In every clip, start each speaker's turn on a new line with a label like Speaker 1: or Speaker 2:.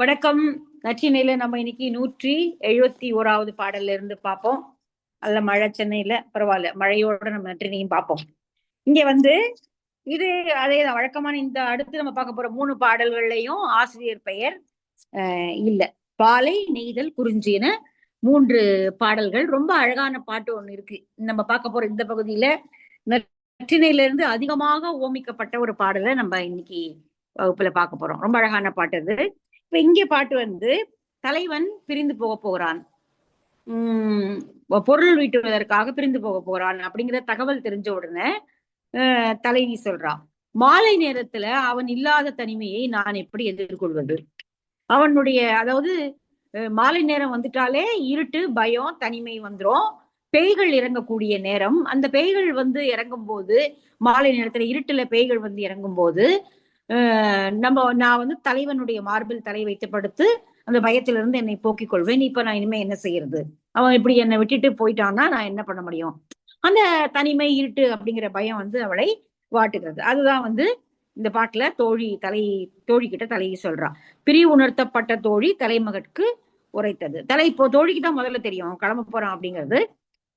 Speaker 1: வணக்கம். நச்சினையில நம்ம இன்னைக்கு நூற்றி எழுபத்தி ஓராவது பாடல்ல இருந்து பார்ப்போம். அல்ல மழை சென்னையில பரவாயில்ல மழையோட நம்ம நற்றினையும் பார்ப்போம். இங்க வந்து இது அதே தான் வழக்கமான இந்த அடுத்து நம்ம பார்க்க போற மூணு பாடல்கள்லயும் ஆசிரியர் பெயர் இல்ல. பாலை நெய்தல் குறிஞ்சின மூன்று பாடல்கள். ரொம்ப அழகான பாட்டு ஒண்ணு இருக்கு. நம்ம பார்க்க போற இந்த பகுதியில நற்றினையில இருந்து அதிகமாக ஓமிக்கப்பட்ட ஒரு பாடலை நம்ம இன்னைக்கு வகுப்புல பார்க்க போறோம். ரொம்ப அழகான பாட்டு அது. இப்ப இங்க பாட்டு வந்து தலைவன் பிரிந்து போக போகிறான். உம் பொருள் வீட்டுவதற்காக பிரிந்து போக போகிறான் அப்படிங்கிற தகவல் தெரிஞ்ச உடனே தலைவி சொல்றான் மாலை நேரத்துல அவன் இல்லாத தனிமையை நான் எப்படி எதிர்கொள்வது? அவனுடைய அதாவது மாலை நேரம் வந்துட்டாலே இருட்டு பயம் தனிமை வந்துரும். பேய்கள் இறங்கக்கூடிய நேரம் அந்த பேய்கள் வந்து இறங்கும் போது மாலை நேரத்துல இருட்டுல பேய்கள் வந்து இறங்கும் போது நம்ம நான் வந்து தலைவனுடைய மார்பில் தலை வைத்து படுத்து அந்த பயத்திலிருந்து என்னை போக்கிக் கொள்வேன். இப்ப நான் இனிமே என்ன செய்யறது? அவன் இப்படி என்னை விட்டுட்டு போயிட்டான்னா நான் என்ன பண்ண முடியும்? அந்த தனிமை இருட்டு அப்படிங்கிற பயம் வந்து அவளை வாட்டுகிறது. அதுதான் வந்து இந்த பாட்டுல தோழி தலை தோழி கிட்ட தலையை சொல்றான் பிரி உணர்த்தப்பட்ட தோழி தலைமகற்கு உரைத்தது. தலை இப்போ தோழிக்கு தான் முதல்ல தெரியும் கிளம்ப போறான் அப்படிங்கிறது.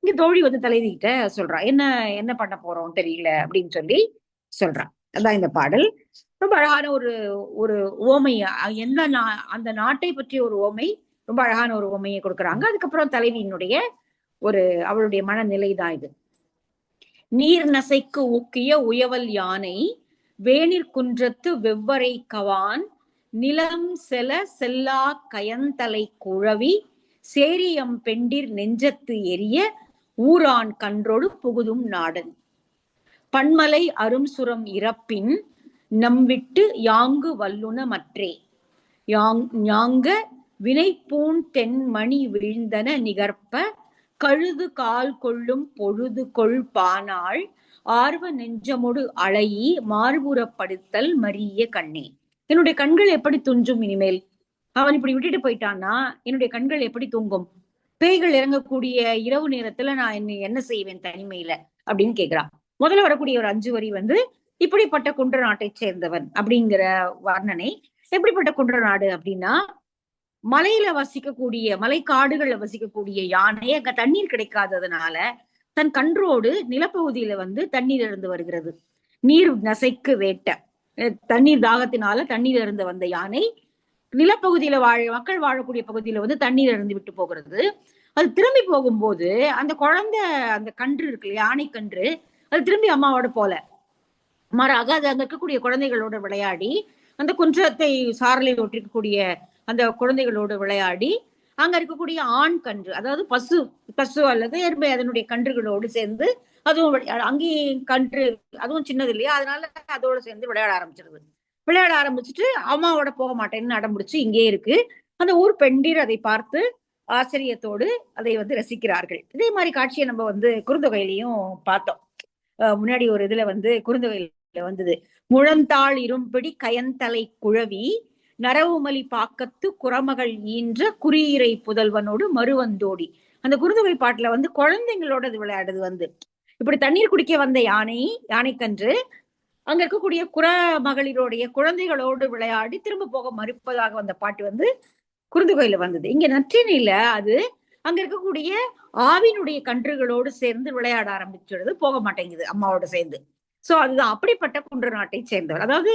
Speaker 1: இங்க தோழி வந்து தலைவி கிட்ட சொல்றான் என்ன என்ன பண்ண போறோம் தெரியல அப்படின்னு சொல்லி சொல்றான் அதான் இந்த பாடல். ரொம்ப அழகான ஒரு ஒரு ஓமை எந்த நா அந்த நாட்டை பற்றிய ஒரு ஓமை ரொம்ப அழகான ஒரு ஓமையை கொடுக்குறாங்க. அதுக்கப்புறம் தலைவியினுடைய ஒரு அவளுடைய மனநிலை தான் இது. நீர் நசைக்கு ஊக்கிய உயவல் யானை வேணிற் குன்றத்து வெவ்வரை கவான் நிலம் செல செல்லா கயந்தலை குழவி சேரியம் பெண்டிர் நெஞ்சத்து எரிய ஊரான் கன்றொடு புகுதும் நாடன். பன்மலை அரும் சுரம் இறப்பின் நம்விட்டு யாங்கு வல்லுன மற்றே யாங் யாங்க வினைப்பூன் தென்மணி வீழ்ந்தன நிகர்ப்ப கழுது கால் கொள்ளும் பொழுது கொள் பானாள் ஆர்வ நெஞ்சமொடு அழகி மார்புறப்படுத்தல் மரிய கண்ணே. என்னுடைய கண்கள் எப்படி துஞ்சும் இனிமேல்? அவன் இப்படி விட்டுட்டு போயிட்டான்னா என்னுடைய கண்கள் எப்படி தூங்கும்? பேய்கள் இறங்கக்கூடிய இரவு நேரத்துல நான் என்ன என்ன செய்வேன் தனிமையில? அப்படின்னு கேக்குறான். முதல்ல வரக்கூடிய ஒரு அஞ்சு வரி வந்து இப்படிப்பட்ட குன்ற நாட்டை சேர்ந்தவன் அப்படிங்கிற வர்ணனை எப்படிப்பட்ட குன்ற நாடு அப்படின்னா மலையில வசிக்கக்கூடிய மலை காடுகள்ல வசிக்கக்கூடிய யானை அங்க தண்ணீர் கிடைக்காததுனால தன் கன்றோடு நிலப்பகுதியில வந்து தண்ணீர் இருந்து வருகிறது. நீர் நசைக்கு வேட்ட. தண்ணீர் தாகத்தினால தண்ணீர் இருந்து வந்த யானை நிலப்பகுதியில வாழ மக்கள் வாழக்கூடிய பகுதியில வந்து தண்ணீர் இருந்து விட்டு போகிறது. அது திரும்பி போகும்போது அந்த குழந்தை அந்த கன்று இருக்கு யானை கன்று அது திரும்பி அம்மாவோட போல. மாறாக அது அங்க இருக்கக்கூடிய குழந்தைகளோட விளையாடி அந்த குன்றத்தை சாரலை ஒட்டிருக்கக்கூடிய அந்த குழந்தைகளோடு விளையாடி அங்க இருக்கக்கூடிய ஆண் கன்று அதாவது பசு பசு அல்லது எருமை அதனுடைய கன்றுகளோடு சேர்ந்து அதுவும் அங்கேயும் கன்று அதுவும் சின்னது இல்லையா? அதனால அதோட சேர்ந்து விளையாட ஆரம்பிச்சிருது. விளையாட ஆரம்பிச்சுட்டு அம்மாவோட போக மாட்டேன்னு அடம்பிடிச்சு இங்கே இருக்கு. அந்த ஊர் பெண்டீர் அதை பார்த்து ஆச்சரியத்தோடு அதை வந்து ரசிக்கிறார்கள். இதே மாதிரி காட்சியை நம்ம வந்து குறுந்தொகையிலையும் பார்த்தோம். முன்னாடி ஒரு இதுல வந்து குறுந்தொகையில் வந்தது. முழந்தாள் இரும்படி கயந்தலை குழவி நரவுமலி பாக்கத்து குரமகள் ஈன்ற குறியீரை புதல்வனோடு மறுவந்தோடி அந்த குருதுகை பாட்டுல வந்து குழந்தைங்களோட அது விளையாடுது வந்து. இப்படி தண்ணீர் குடிக்க வந்த யானை யானைக்கன்று அங்க இருக்கக்கூடிய குற மகளிரோடைய குழந்தைகளோடு விளையாடி திரும்ப போக மறுப்பதாக வந்த பாட்டு வந்து குறுந்தொகையில வந்தது. இங்க நற்றினில அது அங்க இருக்கக்கூடிய ஆவினுடைய கன்றுகளோடு சேர்ந்து விளையாட ஆரம்பிச்சுடுது. போக மாட்டேங்குது அம்மாவோட சேர்ந்து. சோ அது அப்படிப்பட்ட குன்ற நாட்டை சேர்ந்தவர். அதாவது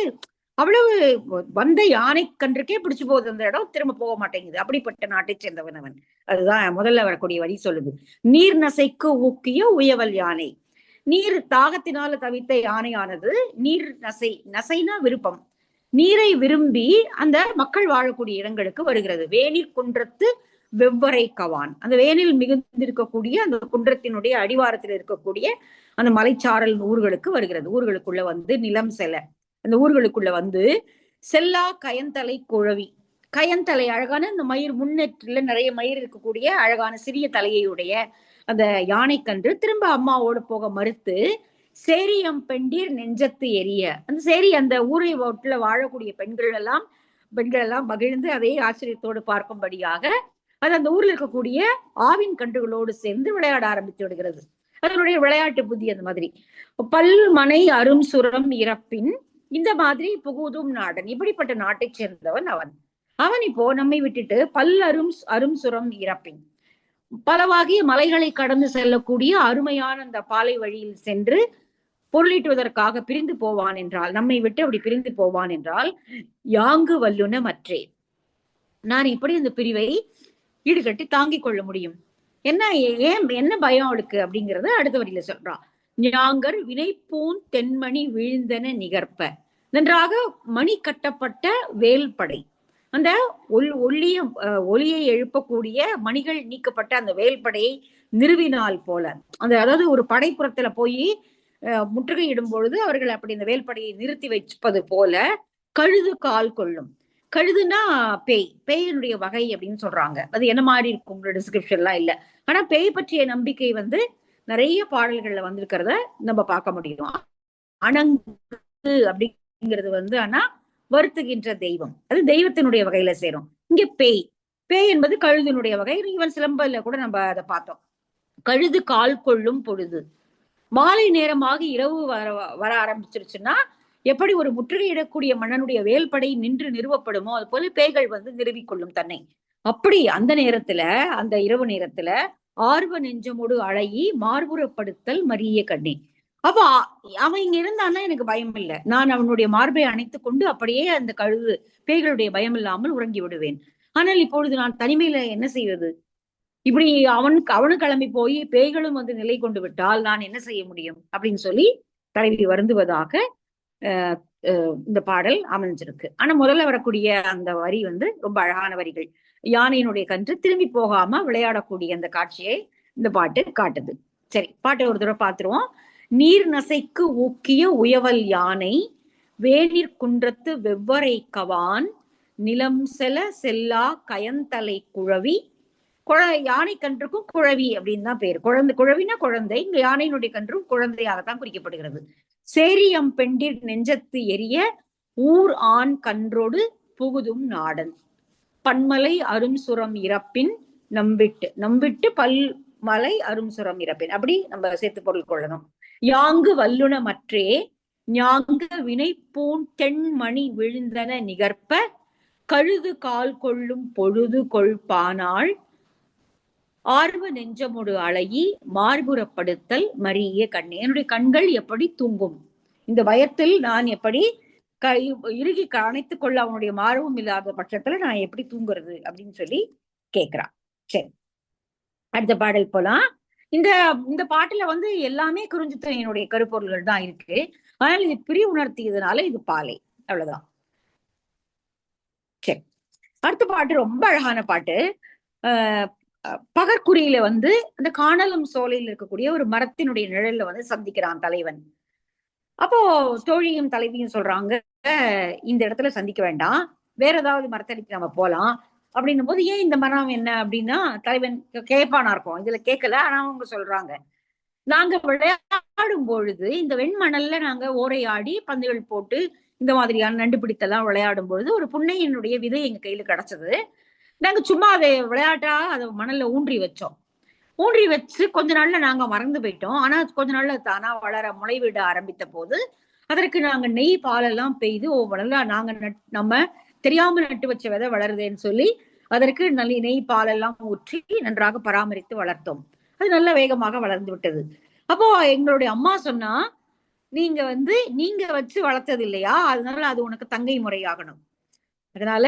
Speaker 1: அவ்வளவு வந்த யானை கன்றுக்கே பிடிச்சு போகுது அந்த இடம் திரும்ப போக மாட்டேங்குது. அப்படிப்பட்ட நாட்டை சேர்ந்தவன் அவன். அதுதான் முதல்ல வரக்கூடிய வரி சொல்லுது. நீர் நசைக்கு ஊக்கிய உயவல் யானை. நீர் தாகத்தினால தவித்த யானையானது நீர் நசை நசைனா விருப்பம். நீரை விரும்பி அந்த மக்கள் வாழக்கூடிய இடங்களுக்கு வருகிறது. வேணிற் குன்றத்து வெவ்வரை கவான். அந்த வேனில் மிகுந்திருக்கக்கூடிய அந்த குன்றத்தினுடைய அடிவாரத்தில் இருக்கக்கூடிய அந்த மலைச்சாரல் ஊர்களுக்கு வருகிறது. ஊர்களுக்குள்ள வந்து நிலம் செல அந்த ஊர்களுக்குள்ள வந்து செல்லா கயந்தலை குழவி. கயந்தலை அழகான இந்த மயிர் முன்னேற்றில நிறைய மயிர் இருக்கக்கூடிய அழகான சிறிய தலையுடைய அந்த யானைக்கன்று திரும்ப அம்மாவோடு போக மறுத்து சேரியம் பெண்டீர் நெஞ்சத்து எரிய. அந்த சேரி அந்த ஊரை ஓட்டுல வாழக்கூடிய பெண்கள் எல்லாம் பெண்கள் எல்லாம் மகிழ்ந்து அதே ஆச்சரியத்தோடு பார்க்கும்படியாக அது அந்த ஊரில் இருக்கக்கூடிய ஆவின் கன்றுகளோடு சேர்ந்து விளையாட ஆரம்பித்து விடுகிறது. அதனுடைய விளையாட்டு புத்தி அந்த மாதிரி. பல் மனை அரும் சுரம் இறப்பின் இந்த மாதிரி புகுதும் நாடன். இப்படிப்பட்ட நாட்டைச் சேர்ந்தவன் அவன். அவன் இப்போ நம்மை விட்டுட்டு பல் அரும் சுரம் இறப்பின். பலவாகிய மலைகளை கடந்து செல்லக்கூடிய அருமையான அந்த பாலை வழியில் சென்று பொருளீட்டுவதற்காக பிரிந்து போவான் என்றால் நம்மை விட்டு அப்படி பிரிந்து போவான் என்றால் யாங்கு வல்லுன மற்றே. நான் இப்படி இந்த பிரிவை ஈடுகட்டி தாங்கிக் கொள்ள முடியும். என்ன ஏன் என்ன பயம் அவளுக்கு அப்படிங்கறத அடுத்த வரியில சொல்றா ஞாங்கர் வினைப்பூன் தென்மணி வீழ்ந்தன நிகர்ப்ப. நன்றாக மணி கட்டப்பட்ட வேல்படை. அந்த ஒல் ஒளிய அஹ், ஒளியை எழுப்பக்கூடிய மணிகள் நீக்கப்பட்ட அந்த வேல்படையை நிறுவினால் போல. அந்த அதாவது ஒரு படைப்புறத்துல போய் அஹ், முற்றுகையிடும் பொழுது அவர்கள் அப்படி இந்த வேல்படையை நிறுத்தி வைப்பது போல கழுது கால் கொள்ளும். கழுதுனா பேய் பேயினுடைய வகை அப்படின்னு சொல்றாங்க. அது என்ன மாதிரி இருக்கும்? உங்களோட டிஸ்கிரிப்ஷன்லாம் இல்ல. ஆனா பேய் பற்றிய நம்பிக்கை வந்து நிறைய பாடல்கள்ல வந்திருக்கிறத நம்ம பார்க்க முடியும். அணங்கு அப்படிங்கிறது வந்து ஆனா வருத்துகின்ற தெய்வம். அது தெய்வத்தினுடைய வகையில சேரும். இங்க பேய். பேய் என்பது கழுதினுடைய வகை. ஈவன் சிலம்பல கூட நம்ம அதை பார்த்தோம். கழுது கால் கொள்ளும் பொழுது. மாலை நேரமாக இரவு வர வர ஆரம்பிச்சிருச்சுன்னா எப்படி ஒரு முற்றுகையிடக்கூடிய மன்னனுடைய வேல்படை நின்று நிறுவப்படுமோ அது போல பேய்கள் வந்து நிறுவிக்கொள்ளும் தன்னை. அப்படி அந்த நேரத்துல அந்த இரவு நேரத்துல ஆர்வ நெஞ்சமோடு அழகி மார்புறப்படுத்தல் மரிய கண்ணே. அப்ப அவன் இங்க இருந்தான்னா எனக்கு பயம் இல்லை. நான் அவனுடைய மார்பை அணைத்துக் கொண்டு அப்படியே அந்த கழுது பேய்களுடைய பயம் இல்லாமல் உறங்கி விடுவேன். ஆனால் இப்பொழுது நான் தனிமையில என்ன செய்வது? இப்படி அவனுக்கு அவனு கிளம்பி போய் பேய்களும் வந்து நிலை கொண்டு விட்டால் நான் என்ன செய்ய முடியும்? அப்படின்னு சொல்லி தலைவி வருந்துவதாக இந்த பாடல் அமைஞ்சிருக்கு. ஆனா முதல்ல வரக்கூடிய அந்த வரி வந்து ரொம்ப அழகான வரிகள். யானையினுடைய கன்று திரும்பி போகாம விளையாடக்கூடிய அந்த காட்சியை இந்த பாட்டு காட்டுது. சரி பாட்டை ஒரு தடவை பார்த்துருவோம் நீர் நசைக்கு ஊக்கிய உயவல் யானை வேநீர் குன்றத்து வெவ்வரை கவான் நிலம் செல செல்லா கயந்தலை குழவி. குழ யானை கன்றுக்கும் குழவி அப்படின்னு தான் பேர். குழந்தை குழவினா குழந்தை. இங்க யானையினுடைய கன்றும் குழந்தையாகத்தான் குறிக்கப்படுகிறது. சேரியம் பெண்டிர் நெஞ்சத்து எரிய ஊர் ஆண் கன்றோடு புகுதும் நாடன். பன்மலை அரும் சுரம் இறப்பின் நம்பிட்டு நம்பிட்டு பல் மலை அரும் சுரம் இறப்பின். அப்படி நம்ம சேர்த்து பொருள் கொள்ளணும். யாங்கு வல்லுன மற்றே ஞாங்க வினைப்பூன் தென்மணி விழுந்தன நிகர்ப்ப கழுது கால் கொள்ளும் பொழுது கொள்பானாள் ஆர்வ நெஞ்சமுடு அழகி மார்புறப்படுத்தல் மரிய கண் என்னுடைய கண்கள் எப்படி தூங்கும்? இந்த பயத்தில் நான் எப்படி க இறுகி அணைத்துக் கொள்ள அவனுடைய மார்பும் இல்லாத பட்சத்துல நான் எப்படி தூங்குறது அப்படின்னு சொல்லி கேக்குறான் சரி. அடுத்த பாடல் போலாம். இந்த இந்த பாட்டுல வந்து எல்லாமே குறிஞ்சித்தனையினுடைய கருப்பொருள்கள் தான் இருக்கு. ஆனால் இது பிரி உணர்த்தியதுனால இது பாலை. அவ்வளவுதான். சரி. அடுத்த பாட்டு ரொம்ப அழகான பாட்டு. பகற்குடியில வந்து அந்த காணலம் சோலையில் இருக்கக்கூடிய ஒரு மரத்தினுடைய நிழல்ல வந்து சந்திக்கிறான் தலைவன். அப்போ தோழியும் தலைவியும் சொல்றாங்க இந்த இடத்துல சந்திக்க வேண்டாம். வேற ஏதாவது மரத்தடிக்கு நம்ம போலாம். அப்படின்னும் போது ஏன் இந்த மரம் என்ன? அப்படின்னா தலைவன் கேட்பானா இருக்கும். இதுல கேட்கல ஆனா அவங்க சொல்றாங்க. நாங்க விளையாடும் பொழுது இந்த வெண்மணல்ல நாங்க ஓரையாடி பந்துகள் போட்டு இந்த மாதிரியான நண்டு பிடித்தெல்லாம் விளையாடும் பொழுது ஒரு புன்னையினுடைய விதை எங்க கையில கிடைச்சது. நாங்க சும்மா அதை விளையாட்டா அதை மணல்ல ஊன்றி வச்சோம். ஊன்றி வச்சு கொஞ்ச நாள்ல நாங்க மறந்து போயிட்டோம். ஆனா கொஞ்ச நாள்ல தானா வளர முளைவிட ஆரம்பித்த போது அதற்கு நாங்க நெய் பாலெல்லாம் பெய்து ஓ நல்லா நாங்க நட்- நம்ம தெரியாம நட்டு வச்ச விதை வளருதேன்னு சொல்லி அதற்கு நல்ல நெய் பாலெல்லாம் ஊற்றி நன்றாக பராமரித்து வளர்த்தோம். அது நல்ல வேகமாக வளர்ந்து விட்டது. அப்போ எங்களுடைய அம்மா சொன்னா நீங்க வந்து நீங்க வச்சு வளர்த்தது இல்லையா? அதனால அது உனக்கு தங்கை முறையாகணும் அதனால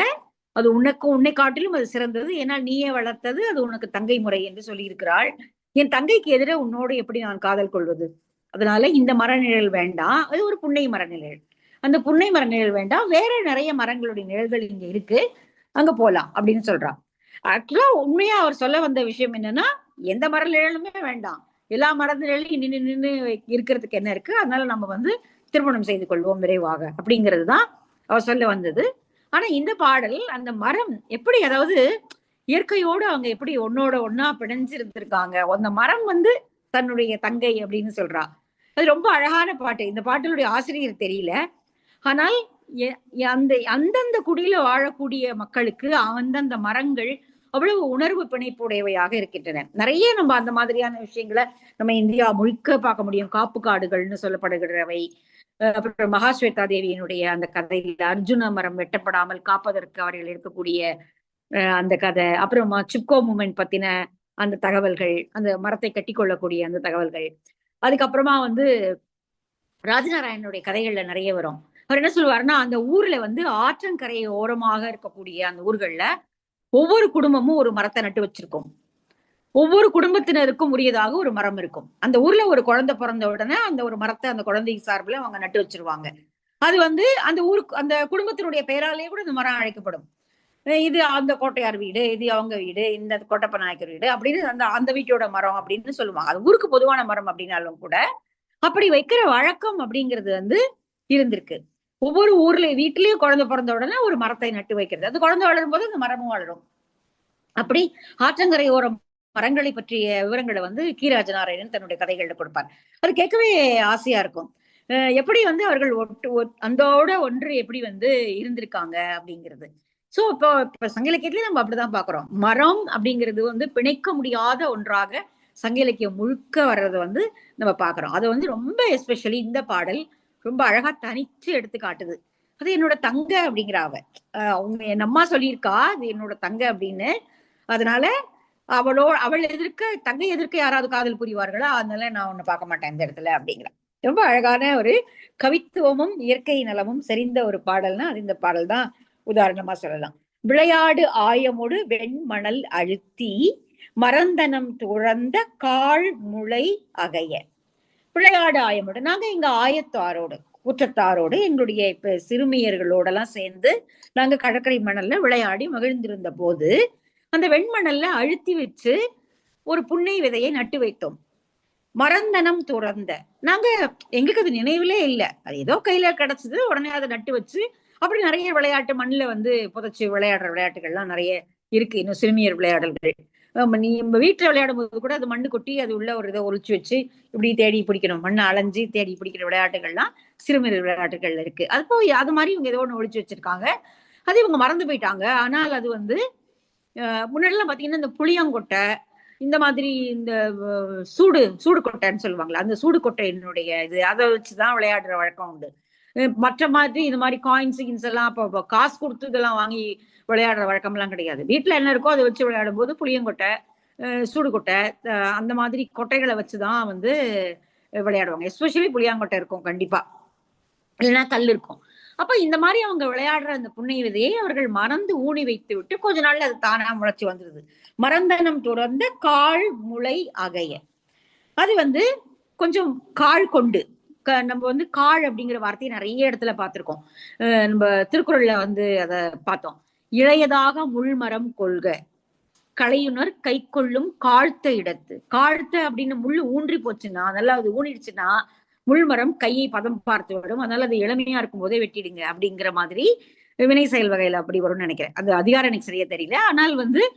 Speaker 1: அது உனக்கு உன்னை காட்டிலும் அது சிறந்தது. ஏன்னா நீயே வளர்த்தது அது உனக்கு தங்கை முறை என்று சொல்லி இருக்கிறாள் என் தங்கைக்கு எதிரே உன்னோடு எப்படி நான் காதல் கொள்வது? அதனால இந்த மரநிழல் வேண்டாம் அது ஒரு புன்னை மரநிழல். அந்த புன்னை மரநிழல் வேண்டாம் வேற நிறைய மரங்களுடைய நிழல்கள் இங்க இருக்கு. அங்க போலாம் அப்படின்னு சொல்றான். ஆக்சுவலா உண்மையா அவர் சொல்ல வந்த விஷயம் என்னன்னா எந்த மர நிழலுமே வேண்டாம். எல்லா மர நிழலையும் நின்று நின்று இருக்கிறதுக்கு என்ன இருக்கு? அதனால நம்ம வந்து திருமணம் செய்து கொள்வோம் விரைவாக அப்படிங்கிறது தான் அவர் சொல்ல வந்தது. ஆனா இந்த பாடல் அந்த மரம் எப்படி அதாவது இயற்கையோடு அவங்க எப்படி ஒன்னோட ஒன்னா பிணைஞ்சிருந்திருக்காங்க? அந்த மரம் வந்து தன்னுடைய தங்கை அப்படின்னு சொல்றா. அது ரொம்ப அழகான பாட்டு. இந்த பாட்டினுடைய ஆசிரியர் தெரியல. ஆனால் எ- அந்த அந்தந்த குடியில வாழக்கூடிய மக்களுக்கு அந்தந்த மரங்கள் அவ்வளவு உணர்வு பிணைப்புடையவையாக இருக்கின்றன. நிறைய நம்ம அந்த மாதிரியான விஷயங்களை நம்ம இந்தியா முழுக்க பார்க்க முடியும். காப்பு காடுகள்னு சொல்லப்படுகிறவை அப்புறம் மகாஸ்வேதா தேவியினுடைய அந்த கதையில அர்ஜுன மரம் வெட்டப்படாமல் காப்பதற்கு அவர்கள் இருக்கக்கூடிய அந்த கதை. அப்புறம் சிப்கோ மூமெண்ட் பத்தின அந்த தகவல்கள் அந்த மரத்தை கட்டி கொள்ளக்கூடிய அந்த தகவல்கள். அதுக்கப்புறமா வந்து ராஜநாராயணனுடைய கதைகள்ல நிறைய வரும். அவர் என்ன சொல்லுவாருன்னா அந்த ஊர்ல வந்து ஆற்றங்கரை ஓரமாக இருக்கக்கூடிய அந்த ஊர்கள்ல ஒவ்வொரு குடும்பமும் ஒரு மரத்தை நட்டு வச்சிருக்கும். ஒவ்வொரு குடும்பத்தினருக்கும் உரியதாக ஒரு மரம் இருக்கும். அந்த ஊர்ல ஒரு குழந்தை பிறந்த உடனே அந்த ஒரு மரத்தை அந்த குழந்தை சார்பில் அவங்க நட்டு வச்சிருவாங்க. அது வந்து அந்த ஊருக்கு அந்த குடும்பத்தினுடைய பெயராலேயே கூட இந்த மரம் அழைக்கப்படும். இது அந்த கோட்டையார் வீடு இது அவங்க வீடு இந்த கோட்டப்ப நாயக்கர் வீடு அப்படின்னு அந்த அந்த வீட்டோட மரம் அப்படின்னு சொல்லுவாங்க. அது ஊருக்கு பொதுவான மரம் அப்படின்னாலும் கூட அப்படி வைக்கிற வழக்கம் அப்படிங்கிறது வந்து இருந்திருக்கு. ஒவ்வொரு ஊர்ல வீட்லயும் குழந்தை பிறந்த உடனே ஒரு மரத்தை நட்டு வைக்கிறது. அது குழந்தை வளரும் போது அந்த மரமும் வளரும். அப்படி ஆற்றங்கரை ஓரம் மரங்களை பற்றிய விவரங்களை வந்து கீராஜநாராயணன் தன்னுடைய கதைகள்ல கொடுப்பார். அது கேட்கவே ஆசையா இருக்கும். எப்படி வந்து அவர்கள் ஒட்டு அந்தோட ஒன்று எப்படி வந்து இருந்திருக்காங்க அப்படிங்கிறது. சோ இப்போ இப்ப சங்க இலக்கியத்திலே நம்ம அப்படிதான் பாக்குறோம் மரம் அப்படிங்கிறது வந்து பிணைக்க முடியாத ஒன்றாக சங்க இலக்கியம் முழுக்க வர்றது வந்து நம்ம பாக்குறோம் அதை வந்து ரொம்ப எஸ்பெஷலி இந்த பாடல் ரொம்ப அழகா தனிச்சு எடுத்து காட்டுது. அது என்னோட தங்க அப்படிங்கிற அவங்க என் அம்மா சொல்லியிருக்கா அது என்னோட தங்க அப்படின்னு. அதனால அவளோ அவள் எதிர்க்க தங்கை எதிர்க்க யாராவது காதல் புரிவார்களா? அதனால நான் ஒண்ணு பார்க்க மாட்டேன் இந்த இடத்துல அப்படிங்கிற ரொம்ப அழகான ஒரு கவித்துவமும் இயற்கை நலமும் செறிந்த ஒரு பாடல்னா அது இந்த பாடல் தான் உதாரணமா சொல்லலாம். விளையாடு ஆயமோடு வெண்மணல் அழுத்தி மரந்தனம் துழந்த கால் முளை அகைய. விளையாடு ஆயமோடு. நாங்க இங்க ஆயத்தாரோடு கூற்றத்தாரோடு எங்களுடைய இப்ப சிறுமியர்களோடலாம் சேர்ந்து நாங்க கடற்கரை மணல்ல விளையாடி மகிழ்ந்திருந்த போது அந்த வெண்மணல்ல அழுத்தி வச்சு ஒரு புன்னை விதையை நட்டு வைத்தோம். மரந்தனம் துறந்த. நாங்க எங்களுக்கு அது நினைவிலே இல்லை. அது ஏதோ கையில கிடைச்சது உடனே அதை நட்டு வச்சு அப்படி நிறைய விளையாட்டு மண்ணில் வந்து புதைச்சு விளையாடுற விளையாட்டுகள்லாம் நிறைய இருக்கு. இன்னும் சிறுமியர் விளையாடல்கள். நீ நம்ம வீட்டில் விளையாடும் போது கூட அது மண்ணு கொட்டி அது உள்ள ஒரு இதை ஒழிச்சு வச்சு இப்படி தேடி பிடிக்கணும். மண்ணை அலைஞ்சு தேடி பிடிக்கிற விளையாட்டுகள்லாம் சிறுமியர் விளையாட்டுகள்ல இருக்கு. அது போய் அது மாதிரி இவங்க ஏதோ ஒன்று ஒழிச்சு வச்சிருக்காங்க. அது இவங்க மறந்து போயிட்டாங்க. ஆனால் அது வந்து முன்னாடிலாம் பார்த்தீங்கன்னா இந்த புளியங்கொட்டை இந்த மாதிரி இந்த சூடு சூடு கொட்டைன்னு சொல்லுவாங்களே அந்த சூடு கொட்டையினுடைய இது அதை வச்சுதான் விளையாடுற வழக்கம் உண்டு. மற்ற மாதிரி இந்த மாதிரி காயின்ஸ் கின்ஸ் எல்லாம் அப்போ காசு கொடுத்து இதெல்லாம் வாங்கி விளையாடுற வழக்கம்லாம் கிடையாது. வீட்டில் என்ன இருக்கோ அதை வச்சு விளையாடும் போது புளியங்கொட்டை சூடு கொட்டை அந்த மாதிரி கொட்டைகளை வச்சுதான் வந்து விளையாடுவாங்க. எஸ்பெஷலி புளியாங்கொட்டை இருக்கும் கண்டிப்பா. இல்லைன்னா கல் இருக்கும். அப்ப இந்த மாதிரி அவங்க விளையாடுற அந்த புண்ணிய விதையை அவர்கள் மறந்து ஊனி வைத்து விட்டு கொஞ்ச நாள்ல அது தானா முளைச்சு வந்துருது. மறந்தனம் தொடர்ந்து கால் முளை அகைய. அது வந்து கொஞ்சம் கால் கொண்டு. க- நம்ம வந்து கால் அப்படிங்கிற வார்த்தையை நிறைய இடத்துல பார்த்திருக்கோம். நம்ம திருக்குறள்ல வந்து அதை பார்த்தோம். இளையதாக முள்மரம் கொள்க. கலையுணர் கை கொள்ளும் காழ்த்த இடத்து. காழ்த்த அப்படின்னு முள் ஊன்றி போச்சுன்னா நல்லா அது ஊனிடுச்சுன்னா முள்மரம் கையை பதம் பார்த்து விடும் அதனால அது இளமையா இருக்கும் போதே வெட்டிடுங்க அப்படிங்கிற மாதிரி வினை செயல் வகையில அப்படி வரும்னு நினைக்கிறேன். அது அதிகாரம் எனக்கு சரியா தெரியல. ஆனால் வந்து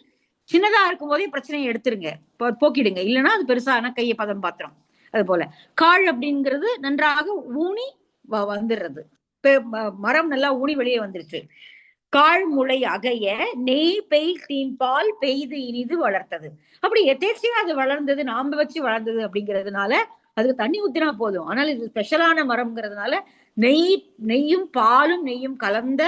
Speaker 1: சின்னதா இருக்கும் போதே பிரச்சனையை எடுத்துருங்க. போக்கிடுங்க. இல்லைன்னா அது பெருசான கையை பதம் பாத்திரம். அது போல. கால் அப்படிங்கிறது நன்றாக ஊனி வ- வந்துடுறது. பெ- ம- மரம் நல்லா ஊனி வெளியே வந்துருச்சு. கால் முளை அகைய நெய் பெய் தீம்பால் பெய்து இனிது வளர்த்தது. அப்படி எதேச்சியா அது வளர்ந்தது நாம வச்சு வளர்ந்தது அப்படிங்கிறதுனால அதுக்கு தண்ணி ஊத்தினா போதும். ஆனால் இது ஸ்பெஷலான மரம்ங்கிறதுனால நெய் நெய்யும் பாலும் நெய்யும் கலந்த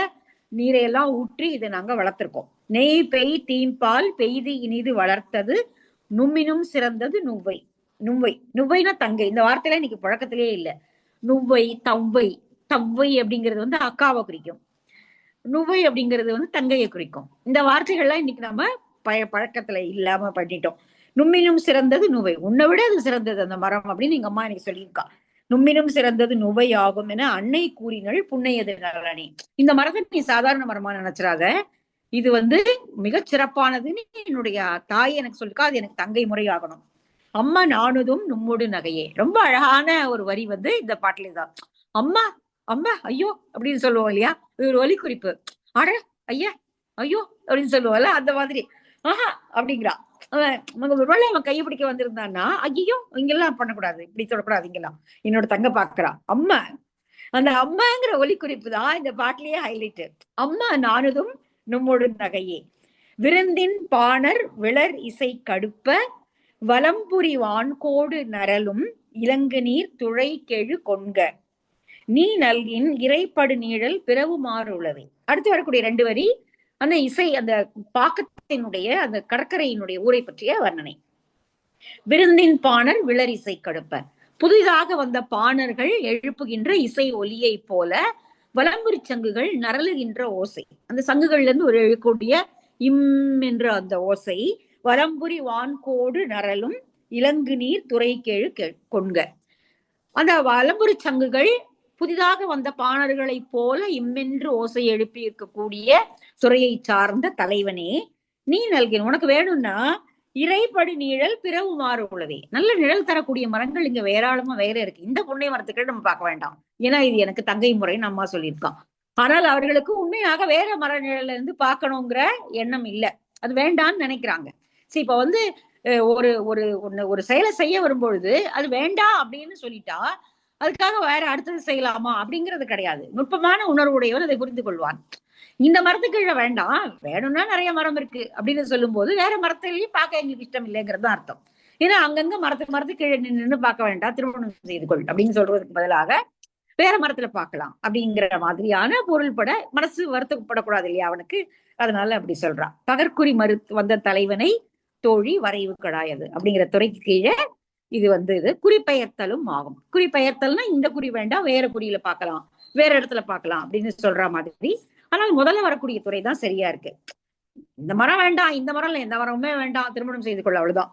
Speaker 1: நீரையெல்லாம் ஊற்றி இதை நாங்க வளர்த்திருக்கோம். நெய் பெய் தீம்பால் பெய்து இனிது வளர்த்தது நும்மினும் சிறந்தது நுவ்வை. நுவ்வை. நுவ்வைனா தங்கை. இந்த வார்த்தையில இன்னைக்கு புழக்கத்திலே இல்லை. நுவ்வை தவ்வை. தவ்வை அப்படிங்கிறது வந்து அக்காவை குறிக்கும். நுவ்வை அப்படிங்கிறது வந்து தங்கையை குறிக்கும். இந்த வார்த்தைகள்லாம் இன்னைக்கு நம்ம பழ பழக்கத்துல இல்லாம பண்ணிட்டோம். நும்மினும் சிறந்தது நுவை. உன்னை விட அது சிறந்தது அந்த மரம் அப்படின்னு எங்க அம்மா எனக்கு சொல்லியிருக்கா. நும்மினும் சிறந்தது நுவை ஆகும் என அன்னை கூறினள் புன்னையது நலனி இந்த மரத்தை நீ சாதாரண மரமா நினைச்சிடாத இது வந்து மிகச் சிறப்பானதுன்னு என்னுடைய தாய் எனக்கு சொல்லிக்கா அது எனக்கு தங்கை முறையாகணும் அம்மா நானுதும் நும்மோடு நகையே. ரொம்ப அழகான ஒரு வரி வந்து இந்த பாட்டுல தான் அம்மா அம்மா ஐயோ அப்படின்னு சொல்லுவோம் இல்லையா? இது ஒரு ஒலி குறிப்பு அட ஐயா ஐயோ அப்படின்னு சொல்லுவோம்ல அந்த மாதிரி. ஆஹா அப்படிங்கிறா. ஒருவேளை அவன் கையை பிடிக்க வந்திருந்தான்னா ஐயோ இங்கெல்லாம் பண்ணக்கூடாது இப்படி தொடக்கூடாது இங்கெல்லாம். என்னோட தங்க பாக்குறா அம்மா அந்த அம்மாங்கிற ஒலி குறிப்பு தான் இந்த பாட்டிலேயே ஹைலைட் அம்மா நானுதும் நம்மோடு நகையே. விருந்தின் பாணர் விளர் இசை கடுப்ப வலம்புரி வான்கோடு நரலும் இலங்கு நீர் துழை கெழு கொண்க. நீ நல்கின் இறைப்படு நீழல் பிறவுமாறு மாறுள்ளது அடுத்து வரக்கூடிய ரெண்டு வரி அந்த இசை அந்த பாக்கத்தினுடைய அந்த கடற்கரையினுடைய ஊரை பற்றிய வர்ணனை. விருந்தின் பாணர் விளர் இசை கடுப்ப. புதிதாக வந்த பாணர்கள் எழுப்புகின்ற இசை ஒலியை போல வலம்புரி சங்குகள் நரலுகின்ற ஓசை. அந்த சங்குகள்ல இருந்து ஒரு எழுக்கூடிய இம் என்ற அந்த ஓசை வலம்புரி வான்கோடு நரலும் இலங்கு நீர் துறை கே- கொண்க. அந்த வலம்புரி சங்குகள் புதிதாக வந்த பாணர்களைப் போல இம்மென்று ஓசை எழுப்பி இருக்கக்கூடிய துறையை சார்ந்த தலைவனே நீ நல்கின் உனக்கு வேணும்னா இறைப்படி நிழல் பிறவு மாறு உள்ளதே. நல்ல நிழல் தரக்கூடிய மரங்கள் இங்க ஏராளமா வேற இருக்கு. இந்த புன்னை மரத்துக்கு நம்ம பார்க்க வேண்டாம். ஏன்னா இது எனக்கு தங்கை முறைன்னு அம்மா சொல்லியிருக்கான். ஆனால் அவர்களுக்கு உண்மையாக வேற மர நிழல்ல இருந்து பார்க்கணுங்கிற எண்ணம் இல்லை. அது வேண்டாம்னு நினைக்கிறாங்க. சரி இப்ப வந்து ஒரு ஒரு ஒண்ணு ஒரு செயலை செய்ய வரும்பொழுது அது வேண்டாம் அப்படின்னு சொல்லிட்டா அதுக்காக வேற அடுத்தது செய்யலாமா? அப்படிங்கிறது கிடையாது. நுட்பமான உணர்வுடையவர் அதை புரிந்து கொள்வான் இந்த மரத்துக்கு கீழே வேண்டாம். வேணும்னா நிறைய மரம் இருக்கு அப்படின்னு சொல்லும் போது வேற மரத்திலையும் பார்க்க எங்களுக்கு இஷ்டம் இல்லைங்கிறது தான் அர்த்தம். ஏன்னா அங்கங்க மரத்துக்கு மரத்துக்கு கீழே நின்று பார்க்க வேண்டாம். திருமணம் செய்து கொள் அப்படின்னு சொல்றதுக்கு பதிலாக வேற மரத்துல பார்க்கலாம் அப்படிங்கிற மாதிரியான பொருள்பட மனசு வருத்தப்படக்கூடாது இல்லையா அவனுக்கு? அதனால அப்படி சொல்றான் பகற்குறி மறு வந்த தலைவனை தோழி வரைவு கடாயது அப்படிங்கிற துறைக்கு கீழே இது வந்து இது குறிப்பெயர்த்தலும் ஆகும். குறிப்பெயர்த்தல்னா இந்த குறி வேண்டாம் வேற குறியில பார்க்கலாம் வேற இடத்துல பார்க்கலாம் அப்படின்னு சொல்ற மாதிரி. ஆனால் முதல்ல வரக்கூடிய துறை தான் சரியா இருக்கு. இந்த மரம் வேண்டாம் இந்த மரம் இல்லை எந்த மரமுமே வேண்டாம் திருமணம் செய்து கொள்ள அவ்வளவுதான்.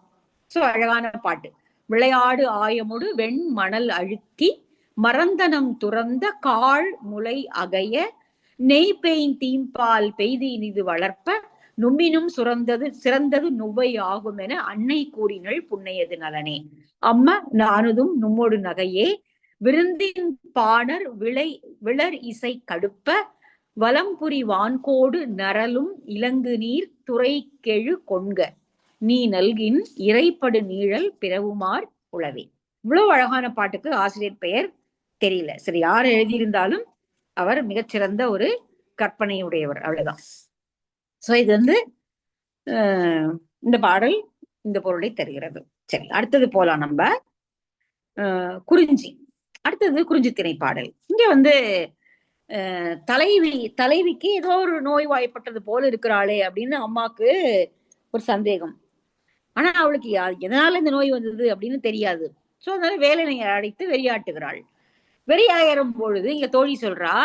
Speaker 1: சோ அழகான பாட்டு. விளையாடு ஆயமுடு வெண் மணல் அழுத்தி மரந்தனம் துறந்த கால் முளை அகைய நெய் பெயின் தீம்பால் பெய்தி இனிது வளர்ப்ப நுமினும் சுரந்தது சிறந்தது நுவை ஆகும் என அன்னை கூறினள் புன்னையது நலனே. அம்மா நானுதும் நும்மொடு நகையே. விருந்தின் பாணர் விளை விளர் இசை கடுப்ப. வலம்புரி வான்கோடு நரலும் இலங்கு நீர் துறை கெழு கொண்க. நீ நல்கின் இறைப்படு நீழல் பிறவுமார் உளவே. இவ்வளவு அழகான பாட்டுக்கு ஆசிரியர் பெயர் தெரியல. சரி யார் எழுதியிருந்தாலும் அவர் மிகச்சிறந்த ஒரு கற்பனையுடையவர். அவ்வளவுதான். சோ இது வந்து இந்த பாடல் இந்த பொருளை தருகிறது. சரி அடுத்தது போலாம் நம்ம. குறிஞ்சி. அடுத்தது குறிஞ்சி திணை பாடல் இங்க வந்து தலைவி தலைவிக்கு ஏதோ ஒரு நோய் வாய்ப்பட்டது போல இருக்கிறாளே அப்படின்னு அம்மாக்கு ஒரு சந்தேகம். ஆனா அவளுக்கு எதனால இந்த நோய் வந்தது அப்படின்னு தெரியாது. சோ அதனால வேலனை அழைத்து வெறியாட்டுகிறாள். வெறியாயிரும் பொழுது இங்க தோழி சொல்றா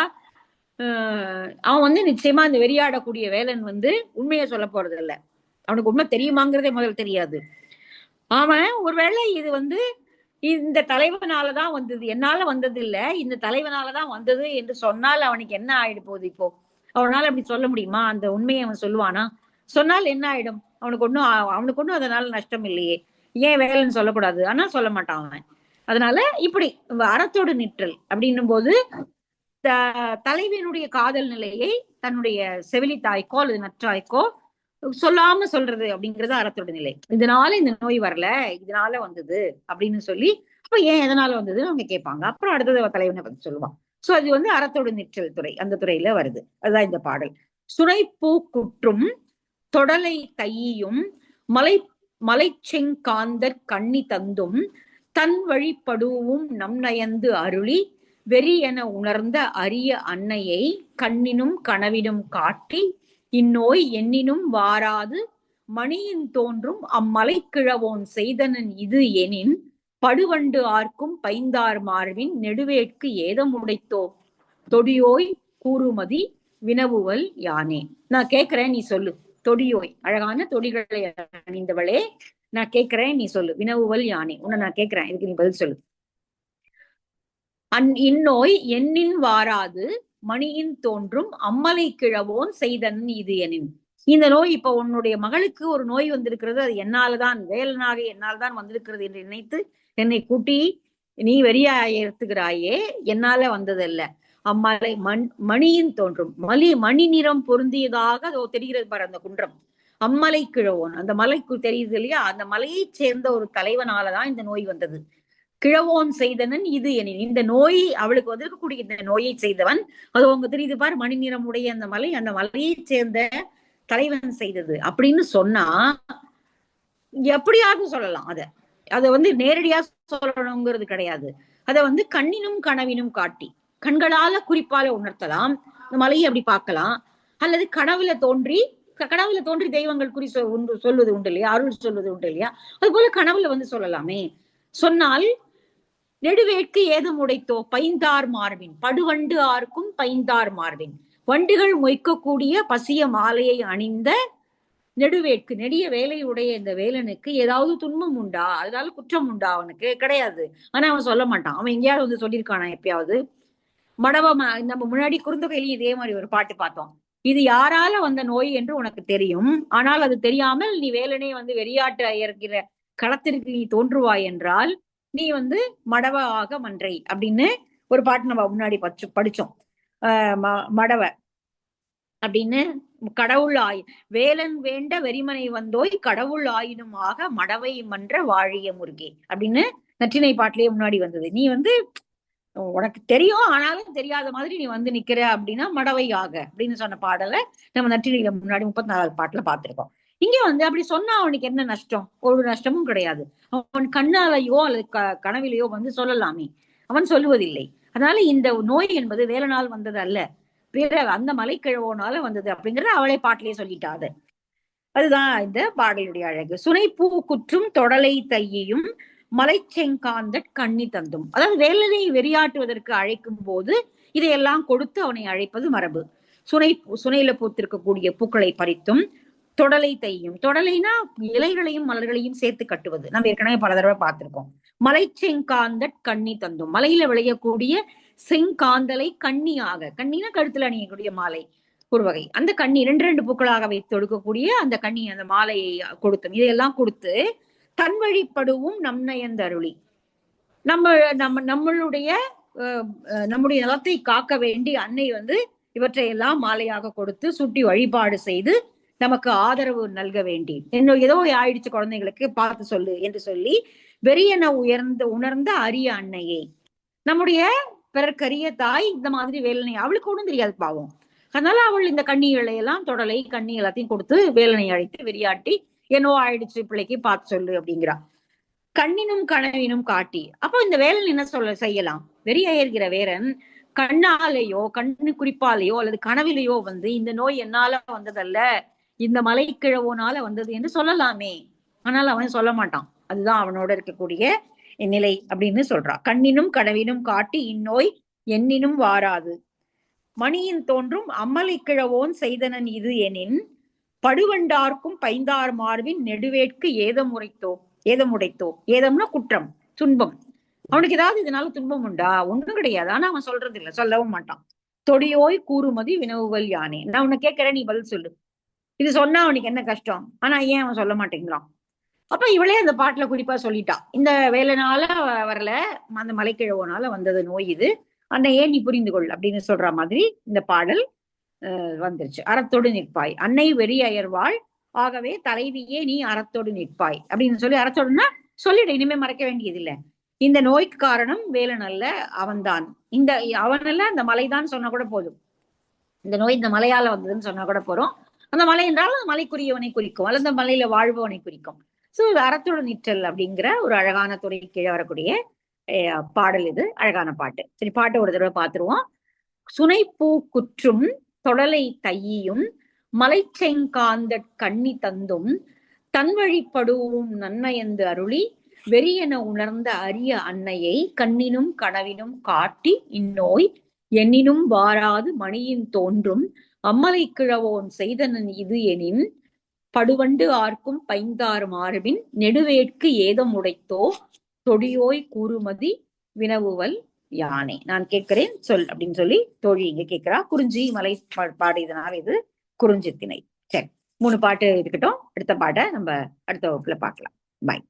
Speaker 1: அவன் வந்து நிச்சயமா இந்த வெறியாடக்கூடிய வேலன் வந்து உண்மையை சொல்ல போறது இல்ல அவனுக்கு உண்மை தெரியுமாங்கிறதே முதல்ல தெரியாது. அவன் ஒருவேளை இது வந்து இந்த தலைவனாலதான் வந்தது. என்னால வந்தது இல்ல இந்த தலைவனாலதான் வந்தது என்று சொன்னால் அவனுக்கு என்ன ஆயிடு போகுது இப்போ? அவனால அப்படி சொல்ல முடியுமா? அந்த உண்மையை அவன் சொல்லுவானா? சொன்னால் என்ன ஆயிடும்? அவனுக்கு ஒன்னும் அவனுக்கு ஒன்றும் அதனால நஷ்டம் இல்லையே. ஏன் வேலைன்னு சொல்லக்கூடாது? ஆனா சொல்ல மாட்டான் அவன். அதனால இப்படி அறத்தோடு நிற்றல் அப்படின்னும் போது தலைவியினுடைய காதல் நிலையை தன்னுடைய செவிலி தாய்க்கோ அல்லது நற்றாய்க்கோ சொல்லாம சொல்றது அப்படிங்கிறது அறத்தோட நிலை. இதனால இந்த நோய் வரல இதனால வந்தது அப்படின்னு சொல்லி அப்ப ஏன் எதனால வந்ததுன்னு அவங்க கேட்பாங்க. அப்புறம் அடுத்தது தலைவனை பத்தி சொல்லுவான் சோ அது வந்து அறத்தோடு நிற்றல் துறை அந்த துறையில வருது. அதுதான் இந்த பாடல். சுனைப்பூ குற்றும் தொடலை தையும் மலை மலைச்செங்காந்தற் கண்ணி தந்தும் தன் வழிப்படுவும் நம் நயந்து அருளி வெறி என உணர்ந்த அரிய அன்னையை கண்ணினும் கனவினும் காட்டி இந்நோய் எண்ணினும் வாராது மணியின் தோன்றும் அம்மலைக்கிழவோன் செய்தனன் இது எனின் படுவண்டு ஆர்க்கும் பைந்தார் மார்பின் நெடுவேட்கு ஏதமுடைத்தோ? தொடியோய் கூறுமதி வினவுவல் யானே. நான் கேக்குறேன் நீ சொல்லு. தொடியோய் அழகான தொடிகளை அணிந்தவளே நான் கேக்குறேன் நீ சொல்லு. வினவுவல் யானே. உன்னை நான் கேக்குறேன் இதுக்கு நீ பதில் சொல்லு. அந் இந்நோய் எண்ணின் வாராது மணியின் தோன்றும் அம்மலை கிழவோன் செய்தன் இது எனின். இந்த நோய் இப்ப உன்னுடைய மகளுக்கு ஒரு நோய் வந்திருக்கிறது அது என்னால்தான் வேலனாக என்னால்தான் வந்திருக்கிறது என்று நினைத்து என்னை கூட்டி நீ வெறியா ஏத்துகிறாயே என்னால வந்ததல்ல. அம்மலை மண் மணியின் தோன்றும் மலி மணி நிறம் பொருந்தியதாக அதோ தெரிகிறது பாரு அந்த குன்றம். அம்மலை கிழவோன் அந்த மலைக்கு தெரியுது இல்லையா? அந்த மலையை சேர்ந்த ஒரு தலைவனாலதான் இந்த நோய் வந்தது. கிழவோன் செய்தனன் இது எனின். இந்த நோய் அவளுக்கு வந்திருக்கக்கூடிய இந்த நோயை செய்தவன். அது உங்க தெரியுது பாரு மணி நிறம் உடைய அந்த மலை அந்த மலையை சேர்ந்த தலைவன் செய்தது அப்படின்னு சொன்னா எப்படியாவது சொல்லலாம் அத. அதை வந்து நேரடியா சொல்லணுங்கிறது கிடையாது. அத வந்து கண்ணினும் கனவினும் காட்டி கண்களால குறிப்பால உணர்த்தலாம். இந்த மலையை அப்படி பார்க்கலாம். அல்லது கனவுல தோன்றி கனவுல தோன்றி தெய்வங்கள் குறி சொல் உண்டு சொல்வது உண்டு இல்லையா? அருள் சொல்வது உண்டு இல்லையா? அது போல கனவுல வந்து சொல்லலாமே. சொன்னால் நெடுவேட்கு ஏதும் உடைத்தோ? பைந்தார் மார்பின். படுவண்டு ஆர்க்கும் பைந்தார் மார்பின். வண்டுகள் மொய்க்கக்கூடிய பசிய மாலையை அணிந்த நெடுவேட்கு நெடிய வேலையுடைய இந்த வேலனுக்கு ஏதாவது துன்பம் உண்டா? அதனால குற்றம் உண்டா அவனுக்கு? கிடையாது. ஆனா அவன் சொல்ல மாட்டான். அவன் எங்கேயாவது வந்து சொல்லியிருக்கானா எப்பயாவது? மடவ நம்ம முன்னாடி குறுந்தொகையிலையும் இதே மாதிரி ஒரு பாட்டு பார்த்தோம். இது யாரால வந்த நோய் என்று உனக்கு தெரியும். ஆனால் அது தெரியாமல் நீ வேலனே வந்து வெறியாட்டு இருக்கிற களத்திற்கு நீ தோன்றுவாய் என்றால் நீ வந்து மடவ ஆக மன்றை அப்படின்னு ஒரு பாட்டு நம்ம முன்னாடி படிச்சு படிச்சோம். ஆஹ் ம- மடவ அப்படின்னு கடவுள் ஆய் வேலன் வேண்ட வெறிமனை வந்தோய் கடவுள் ஆயினும் ஆக மடவை மன்ற வாழிய முருகே அப்படின்னு நற்றினை பாட்டிலேயே முன்னாடி வந்தது. நீ வந்து உனக்கு தெரியும் ஆனாலும் தெரியாத மாதிரி நீ வந்து நிக்கிற அப்படின்னா மடவை ஆக அப்படின்னு சொன்ன பாடலை நம்ம நற்றினையில முன்னாடி முப்பத்தி நாலாவது பாட்டுல பாத்திருக்கோம் இங்க வந்து அப்படி சொன்னா அவனுக்கு என்ன நஷ்டம்? ஒரு நஷ்டமும் கிடையாது. அவன் கண்ணாலையோ அல்லது க கனவிலையோ வந்து சொல்லலாமே. அவன் சொல்லுவதில்லை. அதனால இந்த நோய் என்பது வேலனால் வந்தது அல்ல. பிற அந்த மலைக்கிழவோனால வந்தது அப்படிங்கறத அவளே பாட்டிலேயே சொல்லிட்டாது அதுதான் இந்த பாடலுடைய அழகு. சுனைப்பூ குற்றும் தொடலை தையையும் மலைச்செங்காந்த கண்ணி தந்தும். அதாவது வேலனை வெறியாட்டுவதற்கு அழைக்கும் போது இதையெல்லாம் கொடுத்து அவனை அழைப்பது மரபு. சுனை சுனையில பூத்திருக்கக்கூடிய பூக்களை பறித்தும் தொடலை தையும். தொடலைனா இலைகளையும் மலர்களையும் சேர்த்து கட்டுவது. நம்ம ஏற்கனவே பல தடவை பார்த்திருக்கோம். மலை செங்காந்த கண்ணி தந்தும். மலையில விளையக்கூடிய செங்காந்தலை கண்ணியாக கண்ணினா கழுத்துல அணியக்கூடிய மாலை ஒரு வகை. அந்த கண்ணி ரெண்டு ரெண்டு பூக்களாக வைத்து தொடுக்கக்கூடிய அந்த கண்ணி அந்த மாலையை கொடுத்தும். இதையெல்லாம் கொடுத்து தன் வழிப்படுவும் நம் நயந்தருளி நம்ம நம்ம நம்மளுடைய அஹ், நம்முடைய நலத்தை காக்க வேண்டி அன்னை வந்து இவற்றை எல்லாம் மாலையாக கொடுத்து சுட்டி வழிபாடு செய்து நமக்கு ஆதரவு நல்க வேண்டி இன்னும் ஏதோ ஆயிடுச்சு குழந்தைகளுக்கு பார்த்து சொல்லு என்று சொல்லி வெறியன உயர்ந்த உணர்ந்த அரிய அன்னையை. நம்முடைய பிறர்க்கரிய தாய் இந்த மாதிரி வேலனை அவளுக்கு ஒன்றும் தெரியாது பாவம். அதனால அவள் இந்த கண்ணிகளை எல்லாம் தொடலை கண்ணி எல்லாத்தையும் கொடுத்து வேலனை அழைத்து வெறியாட்டி என்னோ ஆயிடுச்சு பிள்ளைக்கு பார்த்து சொல்லு அப்படிங்கிறா. கண்ணினும் கனவினும் காட்டி. அப்போ இந்த வேலன் என்ன சொல்ல செய்யலாம்? வெறியாயிருக்கிற வேரன் கண்ணாலேயோ கண்ணு குறிப்பாலேயோ அல்லது கனவிலேயோ வந்து இந்த நோய் என்னால வந்ததல்ல. இந்த மலைக்கிழவோனால வந்தது என்று சொல்லலாமே. ஆனால் அவன் சொல்ல மாட்டான். அதுதான் அவனோட இருக்கக்கூடிய நிலை அப்படின்னு சொல்றான் கண்ணினும் கடவினும் காட்டி இந்நோய் எண்ணினும் வாராது. மணியின் தோன்றும் அம்மலை கிழவோன் செய்தனன் இது எனின் படுவண்டார்க்கும் பைந்தார் மார்பின் நெடுவேட்கு ஏதம் உரைத்தோ ஏதம் உடைத்தோ ஏதம்னா குற்றம் துன்பம். அவனுக்கு ஏதாவது இதனால துன்பம் உண்டா? ஒண்ணும் கிடையாது. ஆனா அவன் சொல்றது இல்ல சொல்லவும் மாட்டான். தொடியோய் கூறுமதி வினவுவல் யானே. நான் உன்னை கேட்கிறேன் நீ பதில் சொல்லு. இது சொன்னா அவனுக்கு என்ன கஷ்டம்? ஆனா ஏன் அவன் சொல்ல மாட்டேங்கிறான்? அப்ப இவளே அந்த பாட்டுல குறிப்பா சொல்லிட்டா. இந்த வேலைனால வரல அந்த மலைக்கிழவோனால வந்தது நோய் இது. அன்னையே நீ புரிந்து கொள் அப்படின்னு சொல்ற மாதிரி இந்த பாடல் வந்துருச்சு. அறத்தோடு நிற்பாய். அன்னை வெறி அயர்வாள். ஆகவே தலைவியே நீ அறத்தோடு நிற்பாய் அப்படின்னு சொல்லி அறத்தோடுன்னா சொல்லிடு இனிமே மறைக்க வேண்டியதில்லை. இந்த நோய்க்கு காரணம் வேலன் அல்ல அவன்தான். இந்த அவனல்ல அந்த மலைதான் சொன்னா கூட போதும். இந்த நோய் இந்த மலையால வந்ததுன்னு சொன்னா கூட போறோம். அந்த மலை என்றால் மலைக்குரியவனை குறிக்கும். அல்லது அந்த மலையில வாழ்பவனை குறிக்கும். சோ இது நிற்றல் அப்படிங்கிற ஒரு அழகான துறை கீழே வரக்கூடிய பாடல் இது. அழகான பாட்டு. சரி பாட்டை ஒரு தடவை பார்த்துருவோம். சுனைப்பூ குற்றும் தொடலை தையும் மலைச்செங்காந்த கண்ணி தந்தும் தன் வழிப்படுவும் நன்மையந்து அருளி வெறியென உணர்ந்த அரிய அன்னையை கண்ணினும் கனவினும் காட்டி இந்நோய் எண்ணினும் வாராது மணியின் தோன்றும் அம்மலை கிழவோன் செய்தனன் இது எனின் படுவண்டு ஆர்க்கும் பைந்தாறு மார்பின் நெடுவேட்கு ஏதம் உடைத்தோ தொடியோய் கூறுமதி வினவுவல் யானை. நான் கேட்கிறேன் சொல் அப்படின்னு சொல்லி தோழி இங்க கேட்கிறா. குறிஞ்சி மலை பா- பாடியதனால இது குறிஞ்சி திணை சரி மூணு பாட்டு இருக்கட்டும் அடுத்த பாட்டை நம்ம அடுத்த வகுப்புல பார்க்கலாம். பாய்